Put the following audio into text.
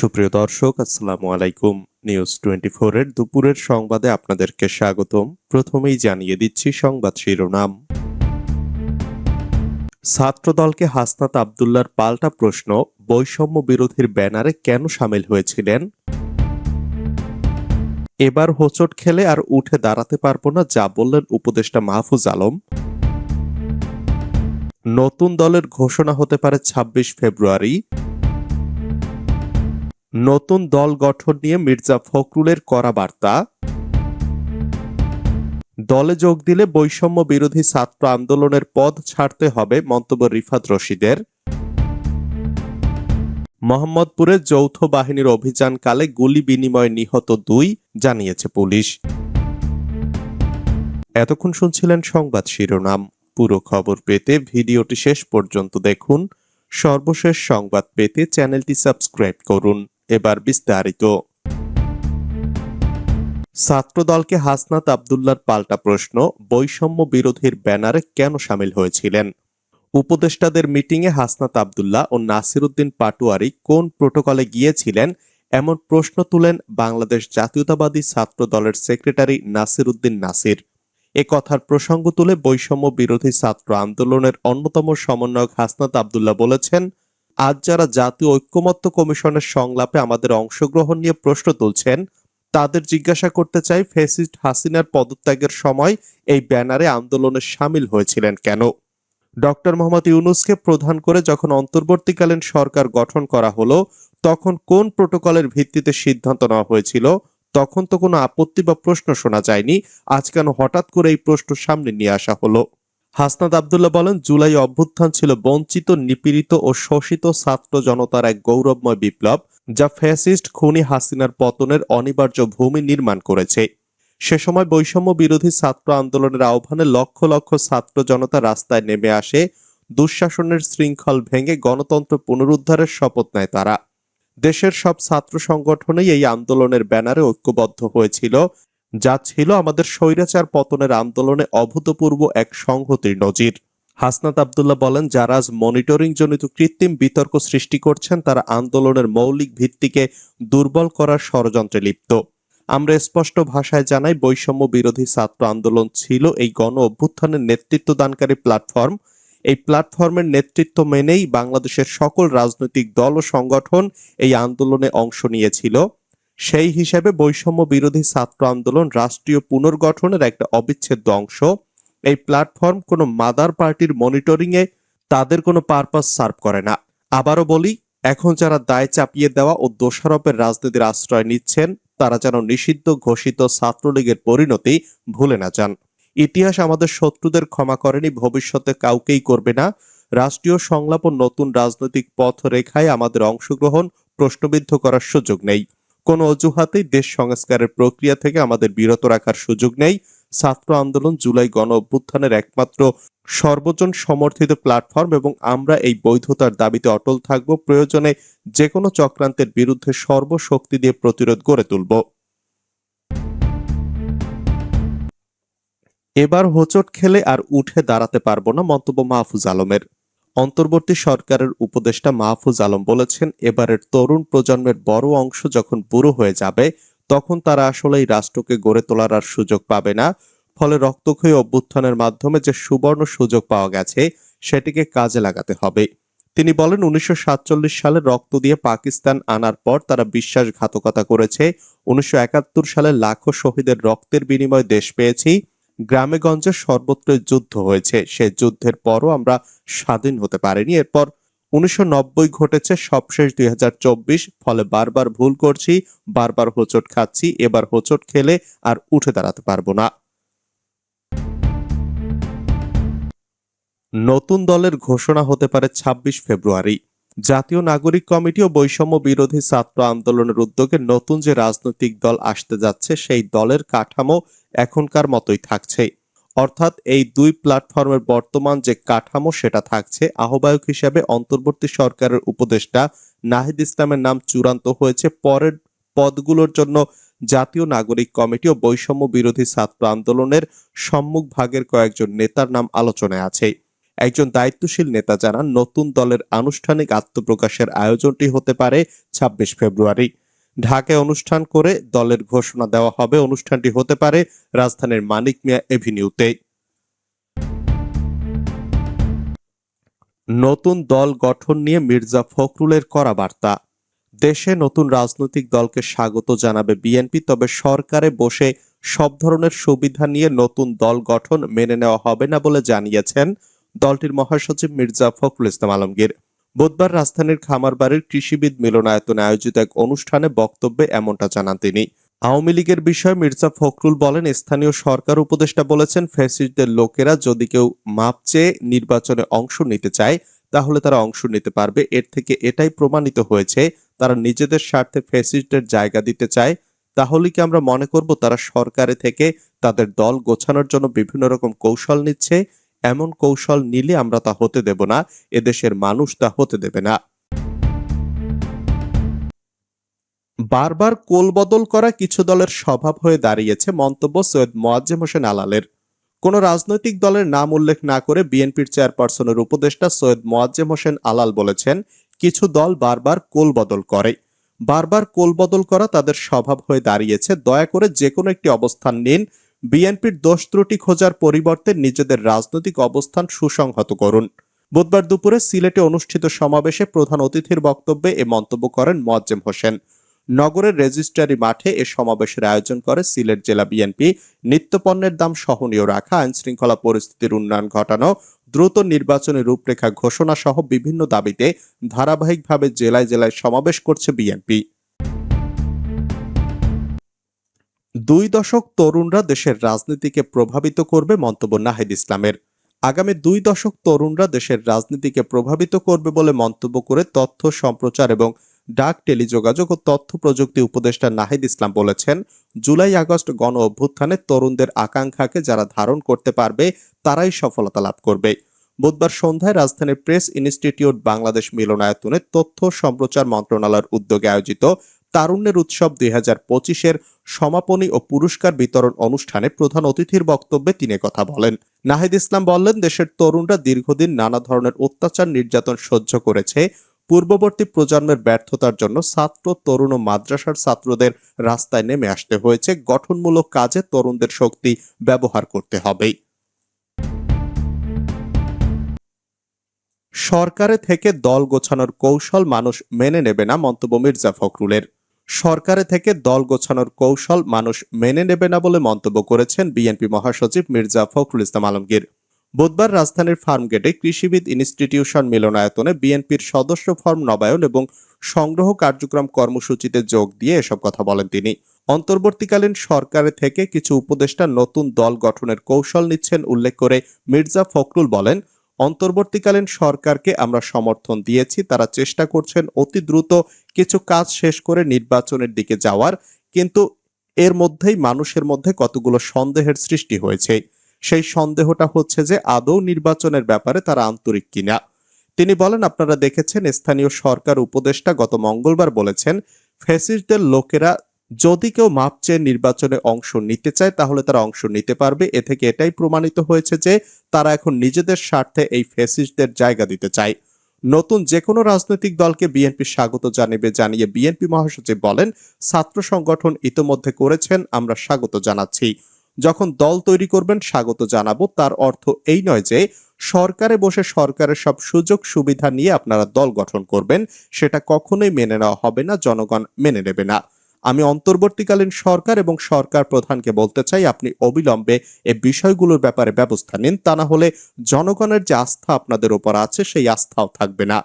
সুপ্রিয় দর্শক, আসসালামু আলাইকুম। নিউজ টোয়েন্টি এর দুপুরের সংবাদে আপনাদেরকে স্বাগতম। প্রথমেই জানিয়ে দিচ্ছি সংবাদ শিরোনাম। ছাত্রদলকে হাসনাত আবদুল্লার পাল্টা প্রশ্ন, বৈষম্য বিরোধীর ব্যানারে কেন সামিল হয়েছিলেন? এবার হোচট খেলে আর উঠে দাঁড়াতে পারব না, যা বললেন উপদেষ্টা মাহফুজ আলম। নতুন দলের ঘোষণা হতে পারে ২৬ ফেব্রুয়ারি। নতুন দল গঠন নিয়ে মির্জা ফখরুলের করা বার্তা। দলে যোগ দিলে বৈষম্য বিরোধী ছাত্র আন্দোলনের পদ ছাড়তে হবে মন্তব্য রিফাত রশিদের। মোহাম্মদপুরে যৌথ বাহিনীর অভিযানকালে গুলি বিনিময়ে নিহত দুই, জানিয়েছে পুলিশ। এতক্ষণ শুনছিলেন সংবাদ শিরোনাম। পুরো খবর পেতে ভিডিওটি শেষ পর্যন্ত দেখুন। সর্বশেষ সংবাদ পেতে চ্যানেলটি সাবস্ক্রাইব করুন। এবার বিস্তারিত। ছাত্রদলকে হাসনাত আবদুল্লার পাল্টা প্রশ্ন, বৈষম্য বিরোধীর ব্যানারে কেন সামিল হয়েছিলেন? উপদেষ্টাদের মিটিংয়ে হাসনাত আবদুল্লাহ ও নাসিরুদ্দিন পাটোয়ারি কোন প্রোটোকলে গিয়েছিলেন এমন প্রশ্ন তুলেন বাংলাদেশ জাতীয়তাবাদী ছাত্র দলের সেক্রেটারি নাসিরুদ্দিন নাসির। এ কথার প্রসঙ্গ তুলে বৈষম্য বিরোধী ছাত্র আন্দোলনের অন্যতম সমন্বয়ক হাসনাত আবদুল্লাহ বলেছেন আজ যারা জাতীয় ঐক্যমত্য কমিশনের সংলাপে আমাদের অংশগ্রহণ নিয়ে প্রশ্ন তুলছেন, তাদের জিজ্ঞাসা করতে চাই ফেসিস্ট হাসিনার পদত্যাগের সময় এই ব্যানারে আন্দোলনে সামিল হয়েছিলেন কেন? ডক্টর মোহাম্মদ ইউনুসকে প্রধান করে যখন অন্তর্বর্তীকালীন সরকার গঠন করা হলো, তখন কোন প্রোটোকলের ভিত্তিতে সিদ্ধান্ত নেওয়া হয়েছিল? তখন তো কোনো আপত্তি বা প্রশ্ন শোনা যায়নি। আজ কেন হঠাৎ করে এই প্রশ্ন সামনে নিয়ে আসা হলো? হাসনাদ আবদুল্লাহ বলেন, জুলাই অভ্যুত্থান ছিল বঞ্চিত, নিপীড়িত ও শোষিত ছাত্র জনতার এক গৌরবময় বিপ্লব, যা ফ্যাসিস্ট খুনি হাসিনার পতনের অনিবার্য ভূমি নির্মাণ করেছে। সে সময় বৈষম্য বিরোধী ছাত্র আন্দোলনের আহ্বানে লক্ষ লক্ষ ছাত্র জনতা রাস্তায় নেমে আসে, দুঃশাসনের শৃঙ্খল ভেঙে গণতন্ত্র পুনরুদ্ধারের শপথ নেয় তারা। দেশের সব ছাত্র সংগঠনেই এই আন্দোলনের ব্যানারে ঐক্যবদ্ধ হয়েছিল যা ছিল আমাদের স্বৈরাচার পতনের আন্দোলনে অভূতপূর্ব এক সংহতির নজির। হাসনাত আবদুল্লাহ বলেন, যারা আজ মনিটরিং জনিত কৃত্রিম বিতর্ক সৃষ্টি করছেন, তারা আন্দোলনের মৌলিক ভিত্তিকে দুর্বল করার ষড়যন্ত্রে লিপ্ত। আমরা স্পষ্ট ভাষায় জানাই, বৈষম্য বিরোধী ছাত্র আন্দোলন ছিল এই গণ অভ্যুত্থানের নেতৃত্ব দানকারী প্ল্যাটফর্ম। এই প্ল্যাটফর্মের নেতৃত্ব মেনেই বাংলাদেশের সকল রাজনৈতিক দল ও সংগঠন এই আন্দোলনে অংশ নিয়েছিল। সেই হিসেবে বৈষম্য বিরোধী ছাত্র আন্দোলন রাষ্ট্রীয় পুনর্গঠনের একটা অবিচ্ছেদ্য অংশ। এই প্ল্যাটফর্ম কোনো মাদার পার্টির মনিটরিং এ তাদের কোনো পারপাস সার্ভ করে না। আবারও বলি, এখন যারা দায় চাপিয়ে দেওয়া ও দোষারোপের রাজনীতির আশ্রয় নিচ্ছেন, তারা যেন নিষিদ্ধ ঘোষিত ছাত্রলীগের পরিণতি ভুলে না যান। ইতিহাস আমাদের শত্রুদের ক্ষমা করেনি, ভবিষ্যতে কাউকেই করবে না। রাষ্ট্রীয় সংলাপ ও নতুন রাজনৈতিক পথ রেখায় আমাদের অংশগ্রহণ প্রশ্নবিদ্ধ করার সুযোগ নেই। কোনো অজুহাতেই দেশ সংস্কারের প্রক্রিয়া থেকে আমাদের বিরত রাখার সুযোগ নেই। ছাত্র আন্দোলন জুলাই গণ অভ্যুত্থানের একমাত্র সর্বজন সমর্থিত প্ল্যাটফর্ম এবং আমরা এই বৈধতার দাবিতে অটল থাকব। প্রয়োজনে যে কোনো চক্রান্তের বিরুদ্ধে সর্বশক্তি দিয়ে প্রতিরোধ গড়ে তুলব। এবার হোচট খেলে আর উঠে দাঁড়াতে পারব না মন্তব্য মাহফুজ আলমের। অন্তর্বর্তী সরকারের উপদেষ্টা মাহফুজ আলম বলেছেন, এবারের তরুণ প্রজন্মের বড় অংশ যখন বুড়ো হয়ে যাবে, তখন তারা আসলে এই রাষ্ট্রকে গড়ে তোলার আর সুযোগ পাবে না। ফলে রক্তক্ষয়ী অভ্যুত্থানের মাধ্যমে যে সুবর্ণ সুযোগ পাওয়া গেছে, সেটিকে কাজে লাগাতে হবে। তিনি বলেন, উনিশশো সাতচল্লিশ সালে রক্ত দিয়ে পাকিস্তান আনার পর তারা বিশ্বাসঘাতকতা করেছে। উনিশশো একাত্তর সালে লাখো শহীদের রক্তের বিনিময়ে দেশ পেয়েছি। গ্রামে গঞ্জে সর্বত্র যুদ্ধ হয়েছে। সে যুদ্ধের পরও আমরা স্বাধীন হতে পারিনি। এরপর উনিশশো নব্বই ঘটেছে, সবশেষ দুই হাজার চব্বিশ। ফলে বারবার ভুল করছি, বারবার হোঁচট খাচ্ছি, এবার হোঁচট খেলে আর উঠে দাঁড়াতে পারব না। নতুন দলের ঘোষণা হতে পারে ২৬ ফেব্রুয়ারি। জাতীয় নাগরিক কমিটি ও বৈষম্য বিরোধী ছাত্র আন্দোলনের উদ্যোগে নতুন যে রাজনৈতিক দল আসতে যাচ্ছে, সেই দলের কাঠামো এখনকার মতোই থাকছে। অর্থাৎ এই দুই প্ল্যাটফর্মের বর্তমান যে কাঠামো, সেটা থাকছে। আহ্বায়ক হিসেবে অন্তর্বর্তী সরকারের উপদেষ্টা নাহিদ ইসলামের নাম চূড়ান্ত হয়েছে। পরের পদগুলোর জন্য জাতীয় নাগরিক কমিটি ও বৈষম্য বিরোধী ছাত্র আন্দোলনের সম্মুখ ভাগের কয়েকজন নেতার নাম আলোচনায় আছে। একজন দায়িত্বশীল নেতা জানান, নতুন দলের আনুষ্ঠানিক আত্মপ্রকাশের আয়োজনটি হতে পারে ছাব্বিশ ফেব্রুয়ারি। ঢাকায় অনুষ্ঠান করে দলের ঘোষণা দেওয়া হবে। অনুষ্ঠানটি হতে পারে রাজধানীর মানিক মিয়া এভিনিউতে। নতুন দল গঠন নিয়ে মির্জা ফখরুলের করা বার্তা। দেশে নতুন রাজনৈতিক দলকে স্বাগত জানাবে বিএনপি, তবে সরকারে বসে সব ধরনের সুবিধা নিয়ে নতুন দল গঠন মেনে নেওয়া হবে না বলে জানিয়েছেন দলটির মহাসচিব মির্জা ফখরুল ইসলাম আলমগীর। বুধবার রাজধানীর খামারবাড়ির কৃষিবিদ মিলনায়তনে আয়োজিত এক অনুষ্ঠানে বক্তব্যে এমনটা জানান তিনি। আওয়ামী লীগের বিষয়ে মির্জা ফখরুল বলেন, স্থানীয় সরকার উপদেষ্টা বলেছেন, ফ্যাসিস্টদের লোকেরা যদি কেউ মাপ চেয়ে নির্বাচনে অংশ নিতে চায়, তাহলে তারা অংশ নিতে পারবে। এর থেকে এটাই প্রমাণিত হয়েছে, তারা নিজেদের স্বার্থে ফ্যাসিস্টদের জায়গা দিতে চায়। তাহলে কি আমরা মনে করব তারা সরকারে থেকে তাদের দল গোছানোর জন্য বিভিন্ন রকম কৌশল নিচ্ছে? এমন কৌশল নিলে আমরা তা হতে দেব না, এদেশের মানুষ তা হতে দেবে না। বারবার কোলবদল করা কিছু দলের স্বভাব হয়ে দাঁড়িয়েছে মন্তব্য সৈয়দ মোয়াজ্জেম হোসেন আলালের। কোন রাজনৈতিক দলের নাম উল্লেখ না করে বিএনপির চেয়ারপারসনের উপদেষ্টা সৈয়দ মোয়াজ্জেম হোসেন আলাল বলেছেন, কিছু দল বারবার কোলবদল করে। বারবার কোলবদল করা তাদের স্বভাব হয়ে দাঁড়িয়েছে, দয়া করে যে কোনো একটি অবস্থান নিন বিএনপির দোষ ত্রুটি খোঁজার পরিবর্তে নিজেদের রাজনৈতিক অবস্থান সুসংহত করুন। বুধবার দুপুরে সিলেটে অনুষ্ঠিত সমাবেশে প্রধান অতিথির বক্তব্যে এ মন্তব্য করেন মোয়াজ্জেম হোসেন। নগরের রেজিস্ট্রারি মাঠে এ সমাবেশের আয়োজন করে সিলেট জেলা বিএনপি। নিত্যপণ্যের দাম সহনীয় রাখা আইন শৃঙ্খলা পরিস্থিতির উন্নয়ন ঘটানো, দ্রুত নির্বাচনের রূপরেখা ঘোষণা সহ বিভিন্ন দাবিতে ধারাবাহিকভাবে জেলায় জেলায় সমাবেশ করছে বিএনপি। দুই দশক তরুণরা দেশের রাজনীতিকে প্রভাবিত করবে মন্তব্য নাহিদ ইসলামের। আগামী দুই দশক তরুণরা দেশের রাজনীতিকে প্রভাবিত করবে বলে মন্তব্য করে তথ্য সম্প্রচার এবং ডাক টেলিযোগাযোগ ও তথ্য প্রযুক্তি উপদেষ্টা নাহিদ ইসলাম বলেছেন, জুলাই আগস্ট গণ অভ্যুত্থানে তরুণদের আকাঙ্ক্ষাকে যারা ধারণ করতে পারবে, তারাই সফলতা লাভ করবে। বুধবার সন্ধ্যায় রাজধানীর প্রেস ইনস্টিটিউট বাংলাদেশ মিলনায়তনে তথ্য সম্প্রচার মন্ত্রণালয়ের উদ্যোগে আয়োজিত তারুণ্যের উৎসব দুই হাজার পঁচিশের সমাপনী ও পুরস্কার বিতরণ অনুষ্ঠানে প্রধান অতিথির বক্তব্যে তিনি কথা বলেন। নাহিদ ইসলাম বললেন, দেশের তরুণরা দীর্ঘদিন নানা ধরনের অত্যাচার, নির্যাতন সহ্য করেছে। পূর্ববর্তী প্রজন্মের ব্যর্থতার জন্য ছাত্র, তরুণ ও মাদ্রাসার ছাত্রদের রাস্তায় নেমে আসতে হয়েছে। গঠনমূলক কাজে তরুণদের শক্তি ব্যবহার করতে হবে সরকারে থেকে দল গোছানোর কৌশল মানুষ মেনে নেবে না, মন্তব্য মির্জা ফখরুলের। সরকারে থেকে দল গোছানোর কৌশল মানুষ মেনে নেবে না বলে মন্তব্য করেছেন বিএনপি মহাসচিব মির্জা ফখরুল ইসলাম আলমগীর। বুধবার রাজধানীর ফার্মগেটে কৃষিবিদ ইনস্টিটিউশন মিলনায়তনে বিএনপির সদস্য ফর্ম নবায়ন এবং সংগ্রহ কার্যক্রম কর্মসূচিতে যোগ দিয়ে এসব কথা বলেন তিনি। অন্তর্বর্তীকালীন সরকারে থেকে কিছু উপদেষ্টা নতুন দল গঠনের কৌশল নিচ্ছেন উল্লেখ করে মির্জা ফখরুল বলেন অন্তর্বর্তীকালীন সরকারকে আমরা সমর্থন দিয়েছি। তারা চেষ্টা করছেন অতি দ্রুত কিছু কাজ শেষ করে নির্বাচনের দিকে যাওয়ার। কিন্তু এর মধ্যেই, মানুষের মধ্যে কতগুলো সন্দেহের সৃষ্টি হয়েছে। সেই সন্দেহটা হচ্ছে যে, আদৌ নির্বাচনের ব্যাপারে তারা আন্তরিক কিনা। তিনি বলেন, আপনারা দেখেছেন, স্থানীয় সরকার উপদেষ্টা গত মঙ্গলবার বলেছেন, ফ্যাসিস্টদের লোকেরা যদি কেউ মাপ চেয়ে নির্বাচনে অংশ নিতে চায়, তাহলে তারা অংশ নিতে পারবে। এ থেকে এটাই প্রমাণিত হয়েছে যে তারা এখন নিজেদের স্বার্থে এই ফ্যাসিস্টদের জায়গা দিতে চায়। নতুন যে কোনো রাজনৈতিক দলকে বিএনপি স্বাগত জানিবে জানিয়ে বিএনপি মহাসচিব বলেন, ছাত্র সংগঠন ইতোমধ্যে করেছেন, আমরা স্বাগত জানাচ্ছি। যখন দল তৈরি করবেন, স্বাগত জানাব। তার অর্থ এই নয় যে সরকারে বসে সরকারের সব সুযোগ সুবিধা নিয়ে আপনারা দল গঠন করবেন, সেটা কখনোই মেনে নেওয়া হবে না, জনগণ মেনে নেবে না। আমি অন্তর্বর্তীকালীন সরকার এবং সরকার প্রধানকে বলতে চাই, আপনি অবিলম্বে এ বিষয়গুলোর ব্যাপারে ব্যবস্থা নিন। তা না হলে জনগণের যে আস্থা আপনাদের উপর আছে, সেই আস্থাও থাকবে না।